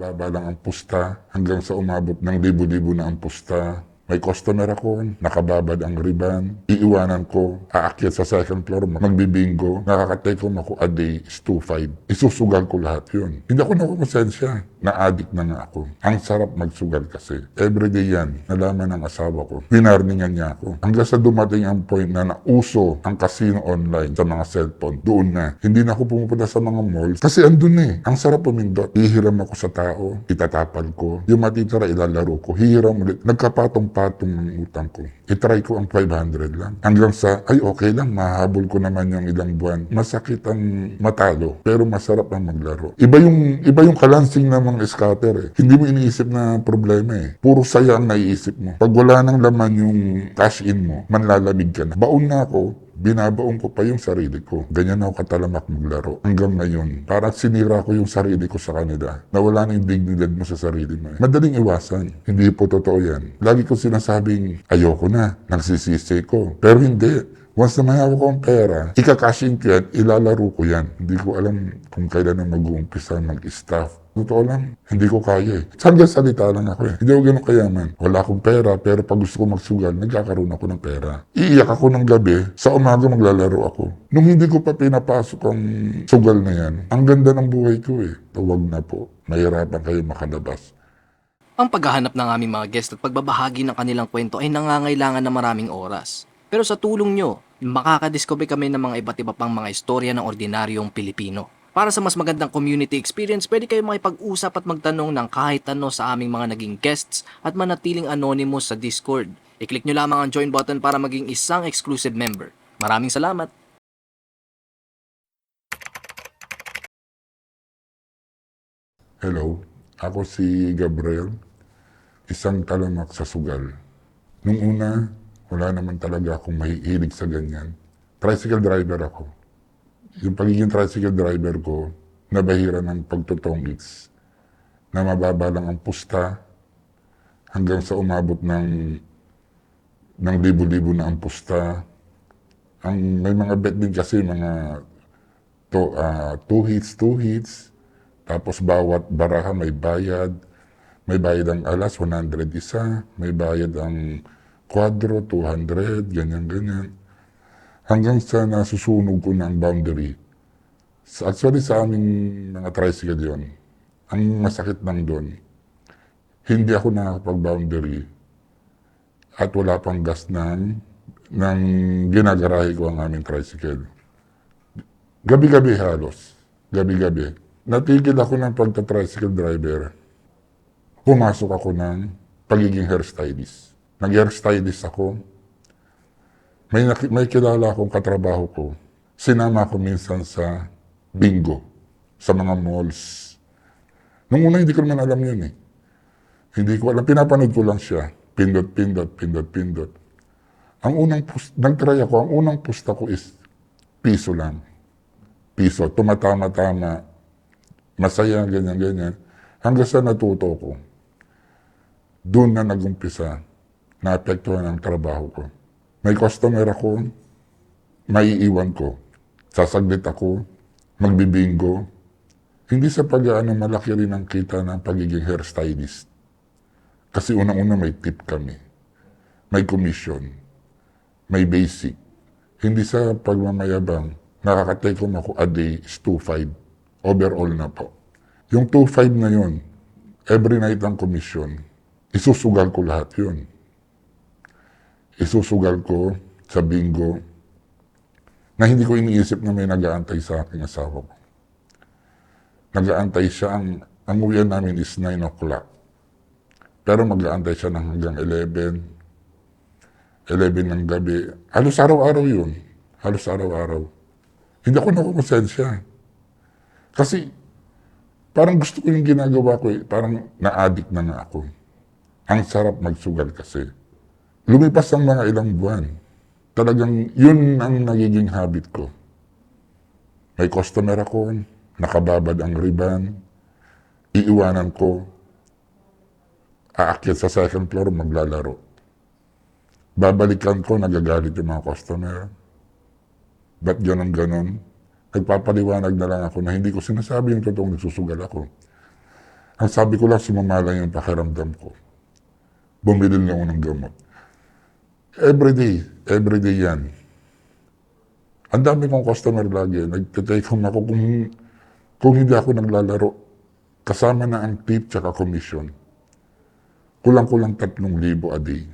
Baba lang ang pusta hanggang sa umabot ng libo-libo na ang pusta. May customer ako, nakababad ang riban, iiwanan ko, aakyat sa second floor, magbibingo, nakakatake home ako a day is 2.5. Isusugal ko lahat yun. Hindi ako nakumusensya, na-addict na nga ako. Ang sarap magsugal kasi. Everyday yan, nalaman ng asawa ko. Pinarningan niya ako. Hanggang sa dumating ang point na nauso ang casino online sa mga cellphone, doon na. Hindi na ako pumupunta sa mga malls kasi andun eh. Ang sarap pumindot. Hihiram ako sa tao, itatapal ko. Yung matitira, ilalaro ko. Hihiram ulit. Nagkapatong-patong ang utang ko. I-try ko ang 500 lang. Hanggang sa, ay okay lang, mahabol ko naman yung ilang buwan. Masakit ang matalo, pero masarap ang maglaro. Iba yung, iba yung kalansing ng mga scatter eh. Hindi mo iniisip na problema eh. Puro saya ang naiisip mo. Pag wala nang laman yung cash in mo, manlalamig ka na. Baon na ako, binabaon ko pa yung sarili ko. Ganyan ako katalamak maglaro. Hanggang ngayon, parang sinira ko yung sarili ko sa kanila. Nawala na yung dignidad mo sa sarili mo. eh. Madaling iwasan. Hindi po totoo yan. Lagi ko sinasabing, ayoko na, nagsisisi ko. Pero hindi. Once na may hawak akong pera, ikakashin ko yan, ilalaro ko yan. Hindi ko alam kung kailan na mag-uumpisa mag-staff. Totoo lang, hindi ko kaya eh. Hanggang salita lang ako eh. Hindi ako ganun kayaman. Wala akong pera, pero pag gusto ko magsugal, nagkakaroon ako ng pera. Iiyak ako ng gabi, sa umaga maglalaro ako. Nung hindi ko pa pinapasok ang sugal na yan, ang ganda ng buhay ko eh. Tawag na po, mahirapan kayo makalabas. Ang paghahanap ng aming mga guest at pagbabahagi ng kanilang kwento ay nangangailangan ng maraming oras. Pero sa tulong nyo, makakadiscover kami ng mga iba't iba pang mga istorya ng ordinaryong Pilipino. Para sa mas magandang community experience, pwede kayo makipag-usap at magtanong ng kahit ano sa aming mga naging guests at manatiling anonymous sa Discord. I-click nyo lamang ang join button para maging isang exclusive member. Maraming salamat! Hello, ako si Gabriel, isang talamak sa sugal. Nung una, wala naman talaga akong mahihilig sa ganyan. Tricycle driver ako. Yung pagiging tricycle driver ko, nabahira ng pagtutongits na mababa lang ang pusta hanggang sa umabot ng ng libo-libo na ang pusta. Ang may mga bet din kasi mga to, ah, two hits, two hits. Tapos bawat baraha may bayad. May bayad ang alas, 100 isa. May bayad ang kwadro, 200, ganyan-ganyan. Hanggang sa nasusunog na ang boundary. Actually, sa aming mga tricycle yon ang masakit lang doon, hindi ako nakakapag-boundary at wala pang gas ng, ng ginagarahe ko ang aming tricycle. Gabi-gabi halos. Gabi-gabi. Natigil ako ng pagta-tricycle driver. Pumasok ako ng pagiging hairstylist. Nag-hairstylist ako. May, may kilala akong katrabaho ko. Sinama ko minsan sa bingo, sa mga malls. Nung una, hindi ko naman alam yun eh. Hindi ko alam. Pinapanood ko lang siya. Pindot, pindot, pindot, pindot. Ang unang, nag-try ako, ang unang pusta ko is piso lang. Piso. Tumatama-tama. Masaya, ganyan, ganyan. Hanggang sa natuto ko. Doon na nagumpisa. Naapektuhan ang trabaho ko. May customer ako, maiiwan ko. Sasaglit ako, magbibingo. Hindi sa pag-ano malaki rin ang kita ng pagiging hairstylist. Kasi unang-una may tip kami. May commission. May basic. Hindi sa pagmamayabang, nakakatake home ako a day is 2.5. Overall na po. Yung 2.5 na yun, every night ang commission, isusugal ko lahat yun. Isusugal ko sa bingo na hindi ko iniisip na may nag-aantay sa aking asawa ko. Nag-aantay siya, ang, ang uwian namin is 9 o'clock. Pero mag-aantay siya ng hanggang 11, 11 ng gabi. Halos araw-araw yun. Halos araw-araw. Hindi ako nakukonsensya. Kasi parang gusto ko yung ginagawa ko eh. Parang na-addict na nga ako. Ang sarap magsugal kasi. Lumipas ang mga ilang buwan. Talagang yun ang nagiging habit ko. May customer ako, nakababad ang riban, iiwanan ko, aakyat sa second floor, maglalaro. Babalikan ko, nagagalit yung mga customer. Ba't ganon ganon? Nagpapaliwanag na lang ako na hindi ko sinasabi yung totoong nagsusugal ako. Ang sabi ko lang, sumamala yung pakiramdam ko. Bumili na ako ng gamot. Everyday, everyday yan. Ang dami kong customer lagi. Nagtitake home ako kung, kung hindi ako naglalaro. Kasama na ang tip tsaka commission. Kulang-kulang tatlong libo a day.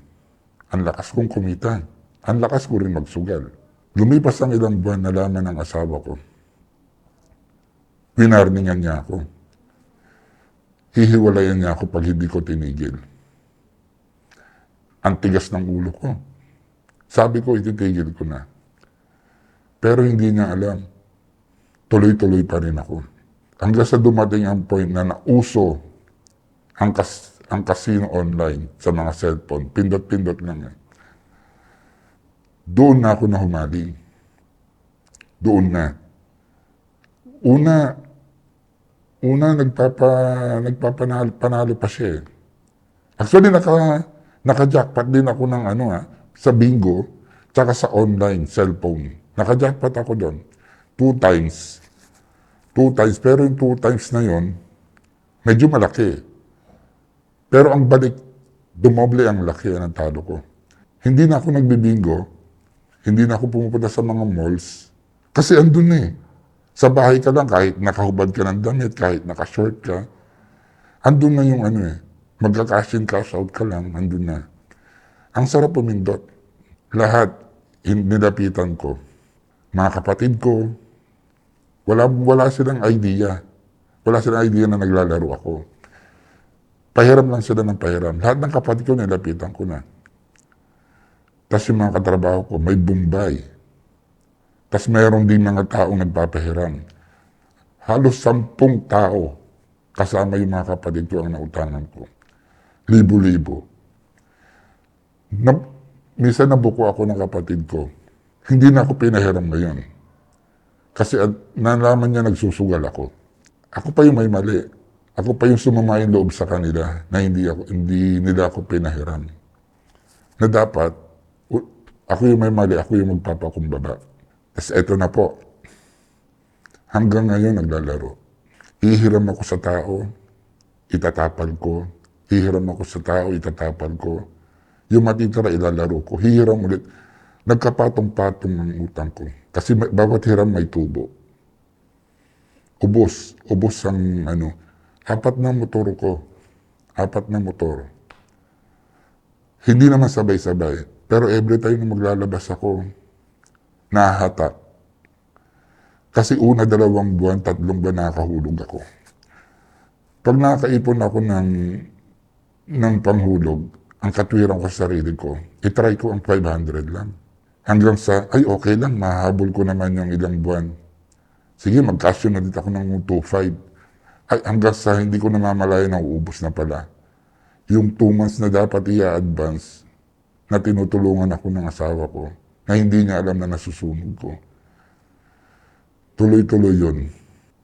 Ang lakas kong kumita. Ang lakas ko rin magsugal. Lumipas ang ilang buwan, nalaman ng asawa ko. Winarningan niya ako. Hihiwalayan niya ako pag hindi ko tinigil. Ang tigas ng ulo ko. Sabi ko, ititigil ko na. Pero hindi niya alam. Tuloy-tuloy pa rin ako. Hanggang sa dumating ang point na nauso ang, kas ang casino online sa mga cellphone. Pindot-pindot lang yan. Doon na ako na humaling. Doon na. Una, una nagpapa, nagpapanalo panalo pa siya eh. Actually, naka, naka-jackpot din ako ng ano ha, sa bingo, tsaka sa online cellphone. Naka-jackpot ako doon. Two times. Two times. Pero yung two times na yon medyo malaki. Pero ang balik, dumoble ang laki ng talo ko. Hindi na ako nagbibingo. Hindi na ako pumupunta sa mga malls. Kasi andun eh. Sa bahay ka lang, kahit nakahubad ka ng damit, kahit nakashort ka, andun na yung ano eh. Magka-cash in, cash out ka lang, andun na. Ang sarap pumindot. Lahat, nilapitan ko. Mga kapatid ko, wala, wala silang idea. Wala silang idea na naglalaro ako. Pahiram lang sila ng pahiram. Lahat ng kapatid ko, nilapitan ko na. Tapos yung mga katrabaho ko, may Bombay. Tapos mayroon din mga taong nagpapahiram. Halos sampung tao kasama yung mga kapatid ko ang nautangan ko. Libo-libo. Na, minsan nabuko ako ng kapatid ko. Hindi na ako pinahiram ngayon. Kasi at, nalaman niya nagsusugal ako. Ako pa yung may mali. Ako pa yung sumama yung loob sa kanila na hindi, ako, hindi nila ako pinahiram. Na dapat, ako yung may mali, ako yung magpapakumbaba. Tapos eto na po. Hanggang ngayon naglalaro. Ihiram ako sa tao, itatapal ko. Hihiram ako sa tao, itatapal ko. Yung matitira, ilalaro ko. Hihiram ulit. Nagkapatong-patong ang utang ko. Kasi may- bawat hiram may tubo. Ubos. Ubos ang ano. Apat na motor ko. Apat na motor. Hindi naman sabay-sabay. Pero every time na maglalabas ako, nahahatak. Kasi una, dalawang buwan, tatlong buwan nakahulog ako. Pag nakakaipon ako ng, ng panghulog, ang katwiran ko sa sarili ko, itry ko ang 500 lang. Hanggang sa, ay okay lang, mahabol ko naman yung ilang buwan. Sige, mag-casio na din ako ng 2.5. Ay, hanggang sa hindi ko namamalayan na uubos na pala. Yung 2 months na dapat i-advance, na tinutulungan ako ng asawa ko, na hindi niya alam na nasusunog ko. Tuloy-tuloy yun.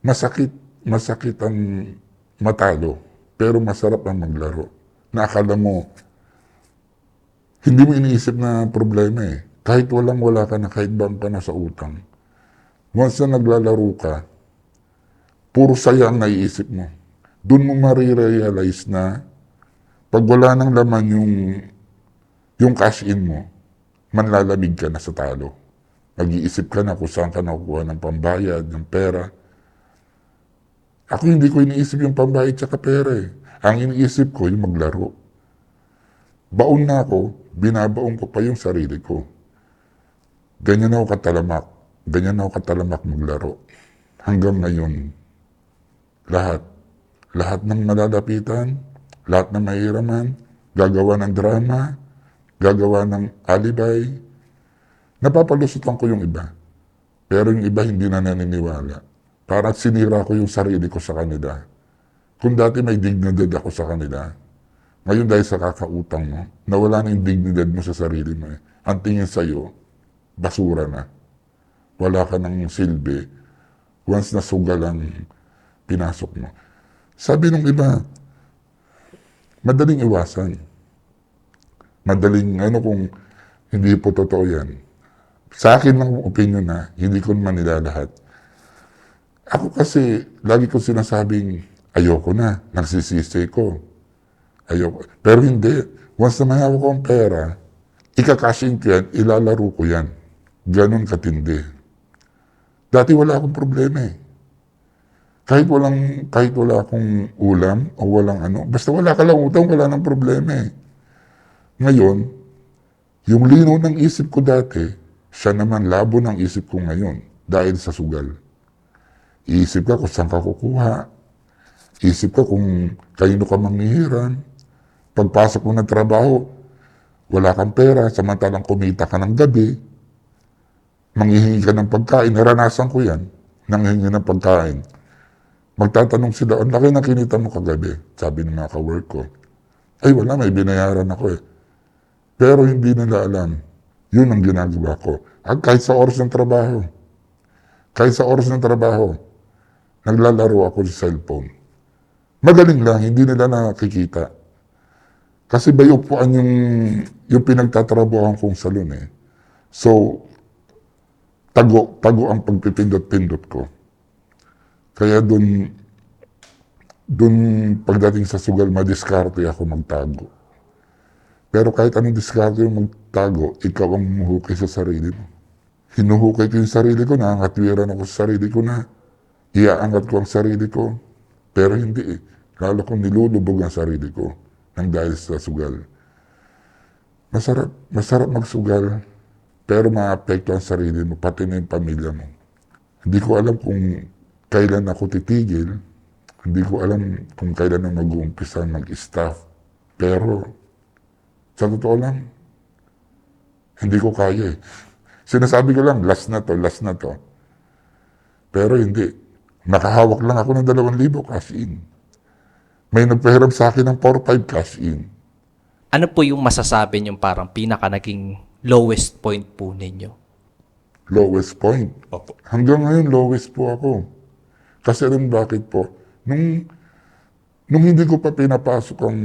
Masakit, masakit ang matalo, pero masarap ang maglaro. Na akala mo, hindi mo iniisip na problema eh. Kahit walang-wala ka na, kahit bang ka na sa utang. Once na naglalaro ka, puro saya ang naiisip mo. Doon mo marirealize na pag wala nang laman yung, yung cash in mo, manlalamig ka na sa talo. Mag-iisip ka na kung saan ka nakukuha ng pambayad, ng pera. Ako hindi ko iniisip yung pambayad sa pera eh. Ang iniisip ko yung maglaro. Baon na ako, binabaon ko pa yung sarili ko. Ganyan ako katalamak. Ganyan ako katalamak maglaro. Hanggang ngayon, lahat, lahat ng malalapitan, lahat ng mahiraman, gagawa ng drama, gagawa ng alibay, napapalusutan ko yung iba. Pero yung iba hindi na naniniwala. Parang sinira ko yung sarili ko sa kanila. Kung dati may dignidad ako sa kanila, ngayon dahil sa kakautang mo, nawala na yung dignidad mo sa sarili mo. Eh. Ang tingin sa'yo, basura na. Wala ka ng silbi. Once na sugal ang pinasok mo. Sabi ng iba, madaling iwasan. Madaling, ano kung hindi po totoo yan. Sa akin lang opinion na, hindi ko naman nila lahat. Ako kasi, lagi ko sinasabing, ayoko na, nagsisisi ko. Ayoko. Pero hindi. Once na may hawak ko ang pera, ikakashing ko yan, ilalaro ko yan. Ganon katindi. Dati wala akong problema eh. Kahit walang, kahit wala akong ulam o walang ano, basta wala ka lang utang, wala nang problema eh. Ngayon, yung lino ng isip ko dati, siya naman labo ng isip ko ngayon dahil sa sugal. Iisip ka kung saan ka kukuha. Isip ka kung kanino ka manghihiran. Pagpasok mo ng trabaho, wala kang pera, samantalang kumita ka ng gabi. Manghihingi ka ng pagkain. Naranasan ko yan, nanghihingi ng pagkain. Magtatanong sila, ang laki na kinita mo kagabi, sabi ng mga ka-work ko. Ay wala, may binayaran ako eh. Pero hindi nila alam. Yun ang ginagawa ko. At kahit sa oras ng trabaho, kahit sa oras ng trabaho, naglalaro ako sa cellphone. Magaling lang, hindi nila nakikita. Kasi ba upuan yung, yung pinagtatrabuhan kong salon eh. So, tago, tago ang pagpipindot-pindot ko. Kaya dun, dun pagdating sa sugal, madiskarte ako magtago. Pero kahit anong diskarte yung magtago, ikaw ang humuhukay sa sarili mo. Hinuhukay ko yung sarili ko, nangangatwiran ako sa sarili ko na iaangat ko ang sarili ko. Pero hindi eh. Lalo kong nilulubog ang sarili ko nang dahil sa sugal. Masarap, masarap magsugal, pero maapekto ang sarili mo, pati na yung pamilya mo. Hindi ko alam kung kailan ako titigil. Hindi ko alam kung kailan na mag-uumpisa mag-staff. Pero, sa totoo lang, hindi ko kaya eh. Sinasabi ko lang, last na to, last na to. Pero hindi. Nakahawak lang ako ng 2,000 cash in. May nagpahiram sa akin ng 4-5 cash in. Ano po yung masasabi niyong parang pinaka naging lowest point po ninyo? Lowest point. Opo. Hanggang ngayon, lowest po ako. Kasi rin bakit po, nung, nung hindi ko pa pinapasok ang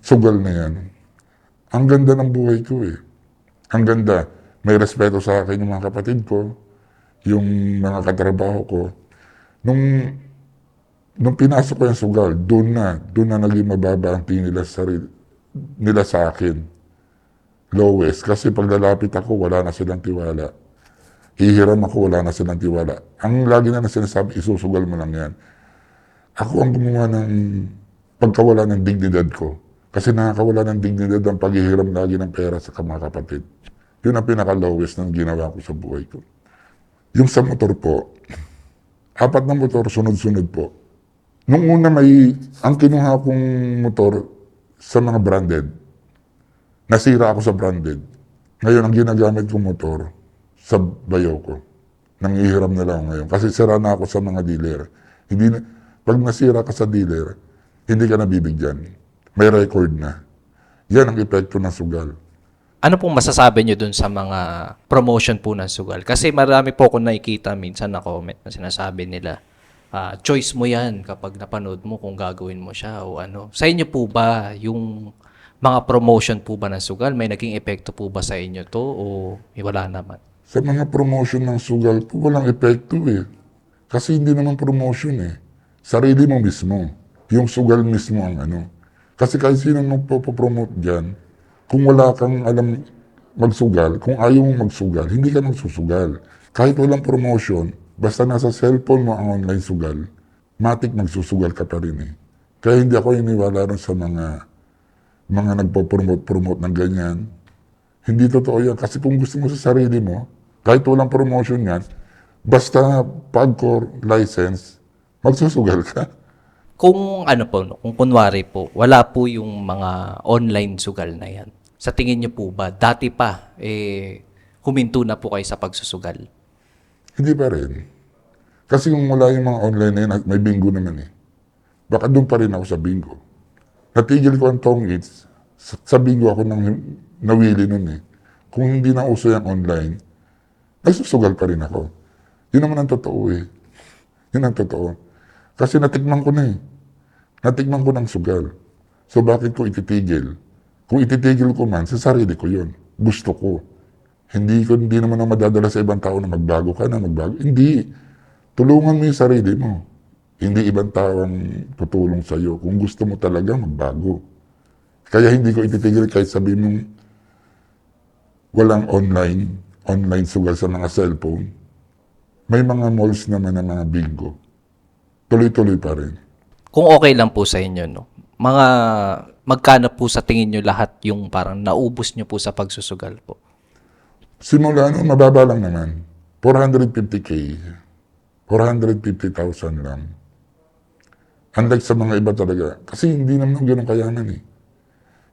sugal na yan, ang ganda ng buhay ko eh. Ang ganda. May respeto sa akin yung mga kapatid ko, yung mga katrabaho ko. Nung, nung pinasok ko yung sugal, doon na, doon na naging mababa ang tingin nila sa, sarili, nila sa akin. Lowest. Kasi pag lalapit ako, wala na silang tiwala hihiram ako, wala na silang tiwala. Ang lagi na na sinasabi, isusugal mo lang yan. Ako ang gumawa ng pagkawala ng dignidad ko. Kasi nakakawala ng dignidad ang paghihiram lagi ng pera sa mga kapatid. Yun ang pinaka-lowest ng ginawa ko sa buhay ko. Yung sa motor po, apat na motor, sunod-sunod po. Nung una may, ang kinuha kong motor sa mga branded, nasira ako sa branded. Ngayon, ang ginagamit kong motor, sa bayaw ko. Nangihiram na lang ako ngayon. Kasi sira na ako sa mga dealer. Hindi na, pag nasira ka sa dealer, hindi ka nabibigyan. May record na. Yan ang epekto ng sugal. Ano pong masasabi niyo dun sa mga promotion po ng sugal? Kasi marami po akong nakikita minsan na comment na sinasabi nila, ah, choice mo yan kapag napanood mo kung gagawin mo siya o ano. Sa inyo po ba yung mga promotion po ba ng sugal? May naging epekto po ba sa inyo to o wala naman? Sa mga promotion ng sugal po, walang epekto eh. Kasi hindi naman promotion eh. Sarili mo mismo. Yung sugal mismo ang ano. Kasi kahit sino magpo-promote dyan, kung wala kang alam magsugal, kung ayaw mong magsugal, hindi ka magsusugal. Kahit walang promotion, basta nasa cellphone mo ang online sugal, matik magsusugal ka pa rin eh. Kaya hindi ako iniwala rin sa mga mga nagpo-promote-promote ng ganyan. Hindi totoo yan. Kasi kung gusto mo sa sarili mo, kahit walang promotion yan, basta pagcore license, magsusugal ka. Kung ano po, kung kunwari po, wala po yung mga online sugal na yan. Sa tingin niyo po ba, dati pa, eh, huminto na po kayo sa pagsusugal? Hindi pa rin. Kasi kung wala yung mga online na yun, may bingo naman eh. Baka doon pa rin ako sa bingo. Natigil ko ang tong eats. Sa, bingo ako nang nawili nun eh. Kung hindi na uso yung online, nagsusugal pa rin ako. Yun naman ang totoo eh. Yun ang totoo. Kasi natikman ko na eh. Natikman ko ng sugal. So bakit ko ititigil? Kung ititigil ko man, sa sarili ko yun. Gusto ko. Hindi ko hindi naman ako madadala sa ibang tao na magbago ka na magbago. Hindi. Tulungan mo yung sarili mo. Hindi ibang tao ang tutulong sa'yo. Kung gusto mo talaga, magbago. Kaya hindi ko ititigil kahit sabi mong walang online, online sugal sa mga cellphone. May mga malls naman ng mga bingo. Tuloy-tuloy pa rin. Kung okay lang po sa inyo, no? Mga magkano po sa tingin nyo lahat yung parang naubos nyo po sa pagsusugal po? Simula no, mababa lang naman. 450k. 450,000 lang. Unlike sa mga iba talaga. Kasi hindi naman ganun kayaman eh.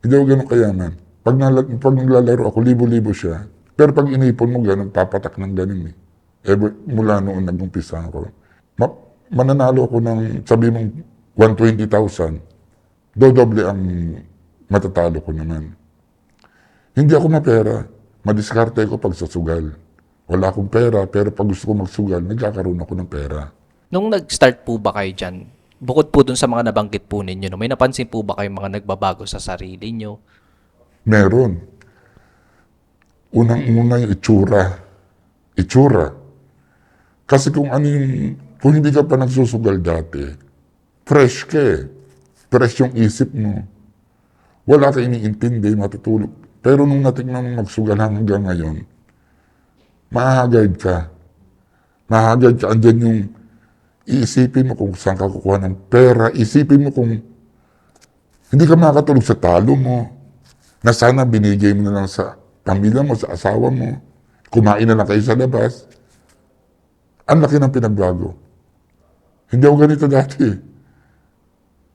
Hindi ako ganun kayaman. Pag, nala, pag naglalaro ako, libo-libo siya. Pero pag inipon mo ganun, papatak ng ganun eh. Ever, mula noon nag-umpisa ako. Ma- mananalo ako ng, sabi mong 120,000. Dodoble ang matatalo ko naman. Hindi ako mapera. Madiskarte ko pag sa sugal. Wala akong pera, pero pag gusto ko magsugal, nagkakaroon ako ng pera. Nung nag-start po ba kayo dyan, bukod po dun sa mga nabanggit po ninyo, no, may napansin po ba kayong mga nagbabago sa sarili nyo? Meron. Unang-una yung itsura. Itsura. Kasi kung ano yung, kung hindi ka pa nagsusugal dati, fresh ka eh. Fresh yung isip mo. Wala ka iniintindi, matutulog. Pero nung natignan mo magsugal hanggang ngayon, mahagad ka. Mahagad ka. Andyan yung iisipin mo kung saan ka kukuha ng pera. Isipin mo kung hindi ka makatulog sa talo mo. Na sana binigay mo na lang sa pamilya mo, sa asawa mo. Kumain na lang kayo sa labas. Ang laki ng pinagbago. Hindi ako ganito dati.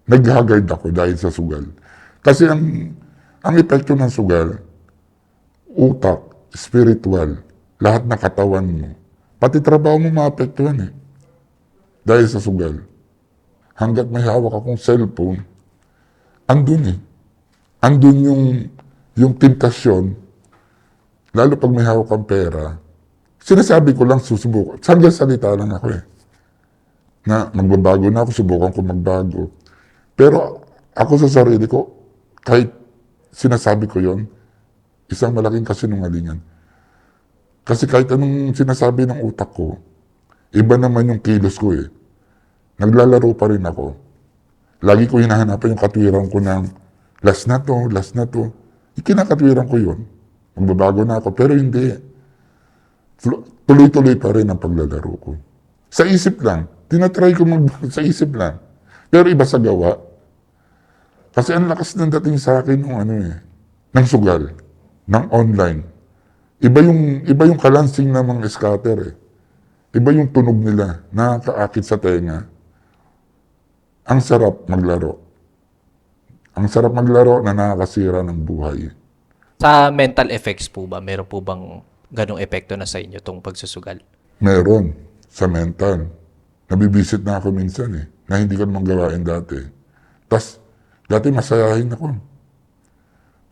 Nag-haggard ako dahil sa sugal. Kasi ang, ang epekto ng sugal, utak, spiritual, lahat na katawan mo. Pati trabaho mo maapektuhan eh. Dahil sa sugal. Hanggat may hawak akong cellphone, andun eh. Andun yung, yung tentasyon, lalo pag may hawak kang pera, sinasabi ko lang susubukan. Sanggal salita lang ako eh. Na magbabago na ako, subukan ko magbago. Pero ako sa sarili ko, kahit sinasabi ko yon isang malaking kasinungalingan. Kasi kahit anong sinasabi ng utak ko, iba naman yung kilos ko eh. Naglalaro pa rin ako. Lagi ko hinahanapan yung katwiran ko ng last na to, last na to. Ikinakatwiran ko yun. Magbabago na ako. Pero hindi. Tuloy-tuloy pa rin ang paglalaro ko. Sa isip lang. Tinatry ko mag sa isip lang. Pero iba sa gawa. Kasi ang lakas ng dating sa akin ng ano eh, ng sugal, ng online. Iba yung, iba yung kalansing ng mga scatter eh. Iba yung tunog nila, nakakaakit sa tenga. Ang sarap maglaro. Ang sarap maglaro na nakakasira ng buhay. Sa mental effects po ba, meron po bang ganong epekto na sa inyo tong pagsusugal? Meron sa mental. Nabibisit na ako minsan eh, na hindi ko naman gawain dati. Tapos, dati masayahin ako.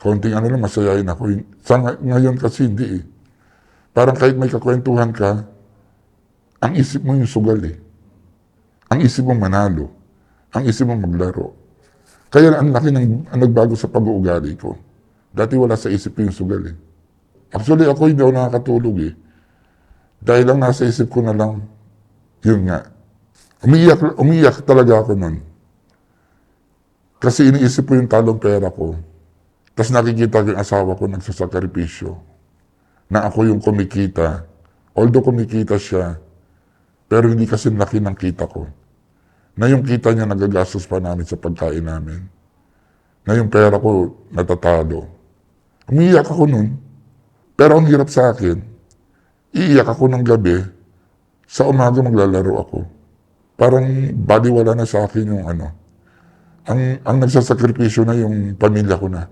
Konting ano lang, masayahin ako. Sa nga- ngayon kasi hindi eh. Parang kahit may kakwentuhan ka, ang isip mo yung sugal eh. Ang isip mo manalo. Ang isip mo maglaro. Kaya ang laki ng ang nagbago sa pag-uugali ko. Dati wala sa isip ko yung sugal eh. Actually ako hindi ako nakakatulog eh. Dahil lang nasa isip ko na lang, yun nga. Umiiyak, umiiyak talaga ako nun. Kasi iniisip ko yung talong pera ko. Tapos nakikita ko yung asawa ko nagsasakripisyo. Na ako yung kumikita. Although kumikita siya, pero hindi kasi laki ng kita ko. Na yung kita niya nagagastos pa namin sa pagkain namin. Na yung pera ko natatalo. Umiiyak ako nun. Pero ang hirap sa akin, iiyak ako ng gabi, sa umaga maglalaro ako. Parang baliwala na sa akin yung ano. Ang, ang nagsasakripisyo na yung pamilya ko na.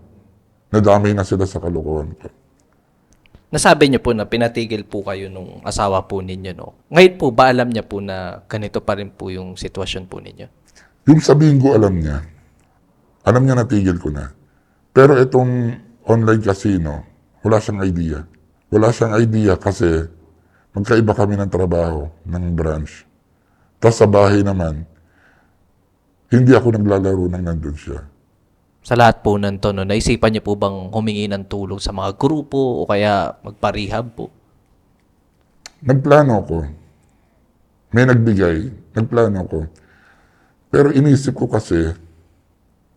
Nadamay na sila sa kalokohan ko. Nasabi niyo po na pinatigil po kayo nung asawa po ninyo, no? Ngayon po ba alam niya po na ganito pa rin po yung sitwasyon po ninyo? Yung sabihin ko, alam niya. Alam niya natigil ko na. Pero itong online casino, wala siyang idea. Wala siyang idea kasi magkaiba kami ng trabaho ng branch. Tapos sa bahay naman, hindi ako naglalaro nang nandun siya. Sa lahat po ng to, no, naisipan niyo po bang humingi ng tulong sa mga grupo o kaya magparehab po? Nagplano ko. May nagbigay. Nagplano ko. Pero inisip ko kasi,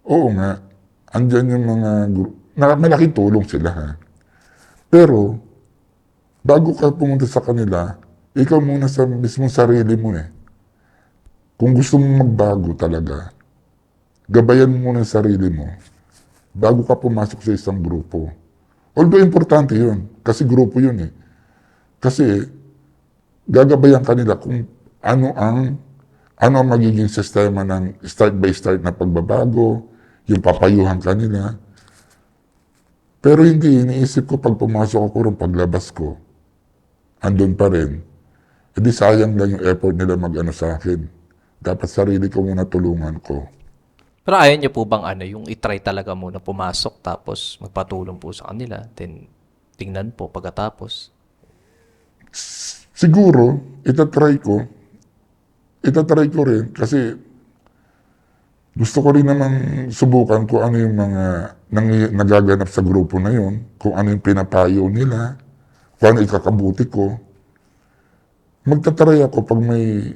oo nga, andyan yung mga group, na, malaking tulong sila ha. Pero, bago ka pumunta sa kanila, ikaw muna sa mismong sarili mo eh. Kung gusto mong magbago talaga, gabayan mo muna sarili mo bago ka pumasok sa isang grupo. Although importante yun, kasi grupo yun eh. Kasi gagabayan kanila kung ano ang ano ang magiging sistema ng start by start na pagbabago, yung papayuhan kanila. Pero hindi, iniisip ko pag pumasok ako ron, paglabas ko, andun pa rin. E di sayang lang yung effort nila mag-ano sa akin. Dapat sarili ko muna tulungan ko. Pero ayaw niyo po bang ano, yung itry talaga muna pumasok tapos magpatulong po sa kanila, then tingnan po pagkatapos. Siguro, itatry ko. Itatry ko rin kasi gusto ko rin naman subukan kung ano yung mga nang, nagaganap sa grupo na yun, kung ano yung pinapayo nila, kung ano ikakabuti ko. Magtatry ako pag may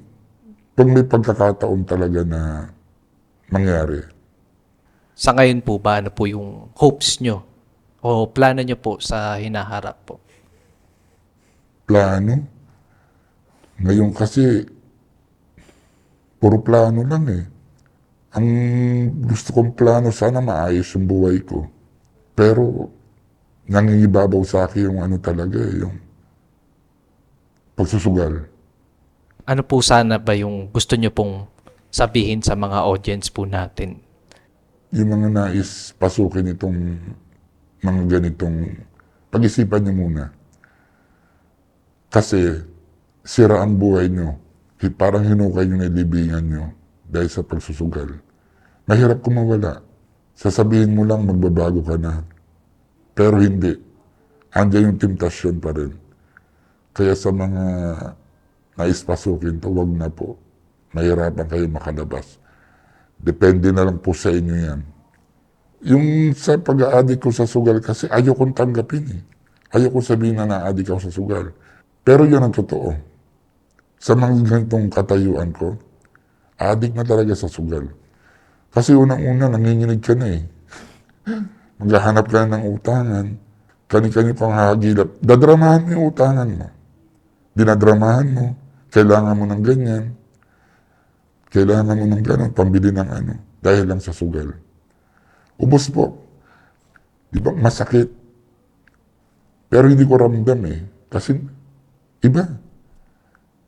pag may pagkakataon talaga na mangyari. Sa ngayon po ba, ano po yung hopes nyo? O plano nyo po sa hinaharap po? Plano? Ngayon kasi, puro plano lang eh. Ang gusto kong plano, sana maayos yung buhay ko. Pero, nangingibabaw sa akin yung ano talaga eh, yung pagsusugal. Ano po sana ba yung gusto nyo pong sabihin sa mga audience po natin? Yung mga nais pasukin itong mga ganitong pag-isipan niyo muna. Kasi sira ang buhay niyo. Hi- Parang hinukay yung nilibingan niyo dahil sa pagsusugal. Mahirap kumawala. Sasabihin mo lang magbabago ka na. Pero hindi. Andiyan yung temptasyon pa rin. Kaya sa mga nais pasukin to, wag na po. Mahirapan kayo makalabas. Depende na lang po sa inyo yan. Yung sa pag-aadik ko sa sugal, kasi ayaw kong tanggapin eh. Ayaw sabihin na na-addict ako sa sugal. Pero yun ang totoo. Sa mga ganitong katayuan ko, addict na talaga sa sugal. Kasi unang-una, nanginginig ka na eh. Maghahanap ka ng utangan. Kani-kani pang hagilap. Dadramahan mo yung utangan mo. Dinadramahan mo. Kailangan mo ng ganyan. Kailangan mo ng gano'n, pambili ng ano, dahil lang sa sugal. Ubus po. Di ba, masakit. Pero hindi ko ramdam eh. Kasi, iba.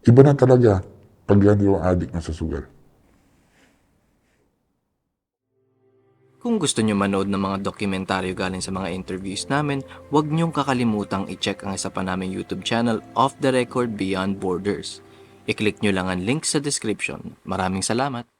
Iba na talaga pag yan yung addict na sa sugal. Kung gusto nyo manood ng mga dokumentaryo galing sa mga interviews namin, huwag nyong kakalimutang i-check ang isa pa naming YouTube channel, Off the Record Beyond Borders. I-click nyo lang ang link sa description. Maraming salamat!